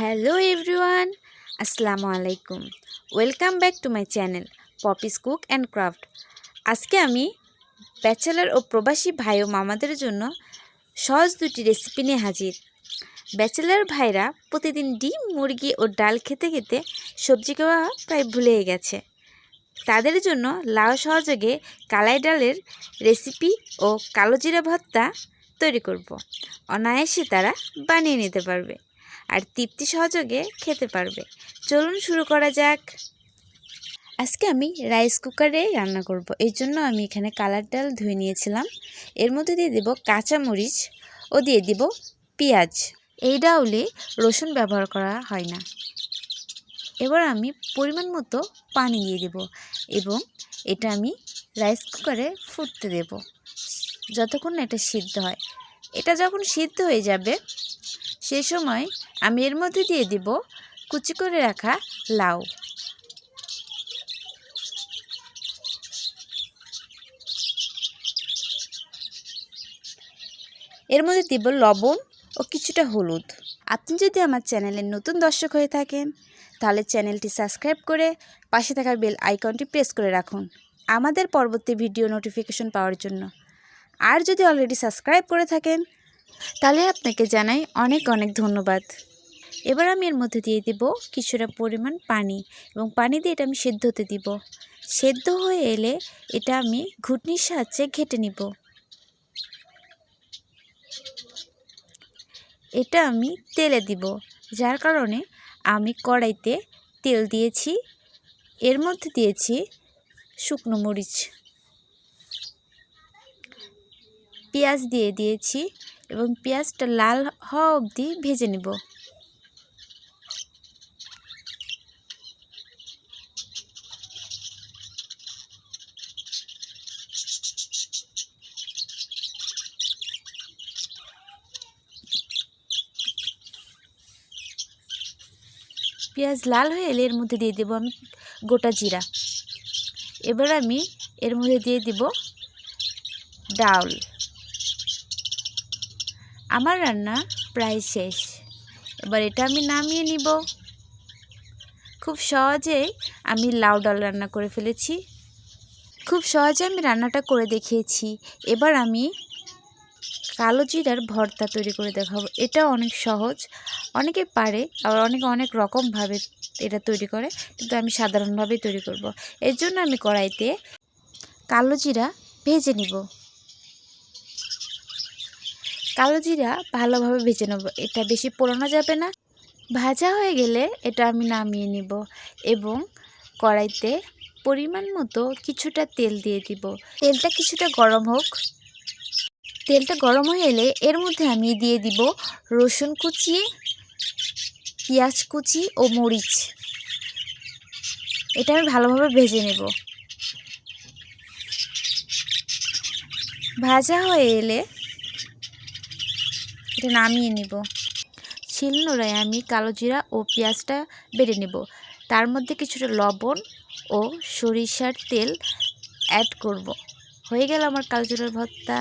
Hello everyone আসসালামু আলাইকুম welcome back to my channel poppy's cook and craft আজকে আমি ব্যাচেলার ও প্রবাসী ভাই ও মামাদের জন্য সহজ দুটি রেসিপি নিয়ে হাজির। ব্যাচেলার ভাইরা প্রতিদিন ডিম, মুরগি ও ডাল খেতে খেতে সবজি খাওয়া প্রায় ভুলে গেছে। তাদের জন্য লাউ সহযোগে কালাই ডালের রেসিপি ও কালো জিরা ভর্তা তৈরি করব। অনায়াসে তারা বানিয়ে নিতে পারবে। আর তৃপ্তি সহযোগে খেতে পারবে। চলুন শুরু করা যাক। আজকে আমি রাইস কুকারে রান্না করব। এর জন্য আমি এখানে কালার ডাল ধুয়ে নিয়েছিলাম। এর মধ্যে দিয়ে দেব কাঁচামরিচ ও দিয়ে দিব পেঁয়াজ। এই ডাউলে রসুন ব্যবহার করা হয় না। এবার আমি পরিমাণ মতো পানি দিয়ে দেব এবং এটা আমি রাইস কুকারে ফুটতে দেব। যতক্ষণ এটা সিদ্ধ হয়। এটা যখন সিদ্ধ হয়ে যাবে সেই সময় আমি এর মধ্যে দিয়ে দিব কুচি করে রাখা লাউ। এর মধ্যে দিব লবণ ও কিছুটা হলুদ। আপনি যদি আমার চ্যানেলের নতুন দর্শক হয়ে থাকেন, তাহলে চ্যানেলটি সাবস্ক্রাইব করে পাশে থাকা বেল আইকনটি প্রেস করে রাখুন। আমাদের পরবর্তী ভিডিও নোটিফিকেশন পাওয়ার জন্য। আর যদি অলরেডি সাবস্ক্রাইব করে থাকেন, তাহলে আপনাকে জানাই অনেক অনেক ধন্যবাদ। এবার আমি এর মধ্যে দিয়ে দেব কিছুটা পরিমাণ পানি এবং পানি দিয়ে এটা আমি সেদ্ধ হতে দিব। সেদ্ধ হয়ে এলে এটা আমি ঘুটনির সাহায্যে ঘেটে নিব। এটা আমি তেলে দিব, যার কারণে আমি কড়াইতে তেল দিয়েছি। এর মধ্যে দিয়েছি শুকনো মরিচ। পেঁয়াজ দিয়ে দিয়েছি এবং পেঁয়াজটা লাল হওয়া অবধি ভেজে নেব। পেঁয়াজ লাল হয়ে এলে এর মধ্যে দিয়ে দেবো আমি গোটা জিরা। এবার আমি এর মধ্যে দিয়ে দিব ডাউল আমার রান্না প্রায় শেষ। এবার এটা আমি নামিয়ে নিব। খুব সহজেই আমি লাউ ডাল রান্না করে ফেলেছি। খুব সহজে আমি রান্নাটা করে দেখিয়েছি। এবার আমি কালো জিরার ভর্তা তৈরি করে দেখাবো। এটা অনেক সহজ। অনেকে পারে, আবার অনেকে অনেক রকমভাবে এটা তৈরি করে, কিন্তু আমি সাধারণভাবেই তৈরি করব। এর জন্য আমি কড়াইতে কালো জিরা ভেজে নিব। কালো জিরা ভালোভাবে ভেজে নেব। এটা বেশি পোড়ানো যাবে না। ভাজা হয়ে গেলে এটা আমি নামিয়ে নিব এবং কড়াইতে পরিমাণ মতো কিছুটা তেল দিয়ে দিব। তেলটা কিছুটা গরম হোক। তেলটা গরম হয়ে এলে এর মধ্যে আমি দিয়ে দিব রসুন কুচি, পেঁয়াজ কুচি ও মরিচ। এটা আমি ভালোভাবে ভেজে নেব। ভাজা হয়ে এলে এটা নামিয়ে নিব। শিলনোড়ায় আমি কালো জিরা ও পেঁয়াজটা বেড়ে নেব। তার মধ্যে কিছুটা লবণ ও সরিষার তেল অ্যাড করব। হয়ে গেল আমার কালো জিরার ভর্তা।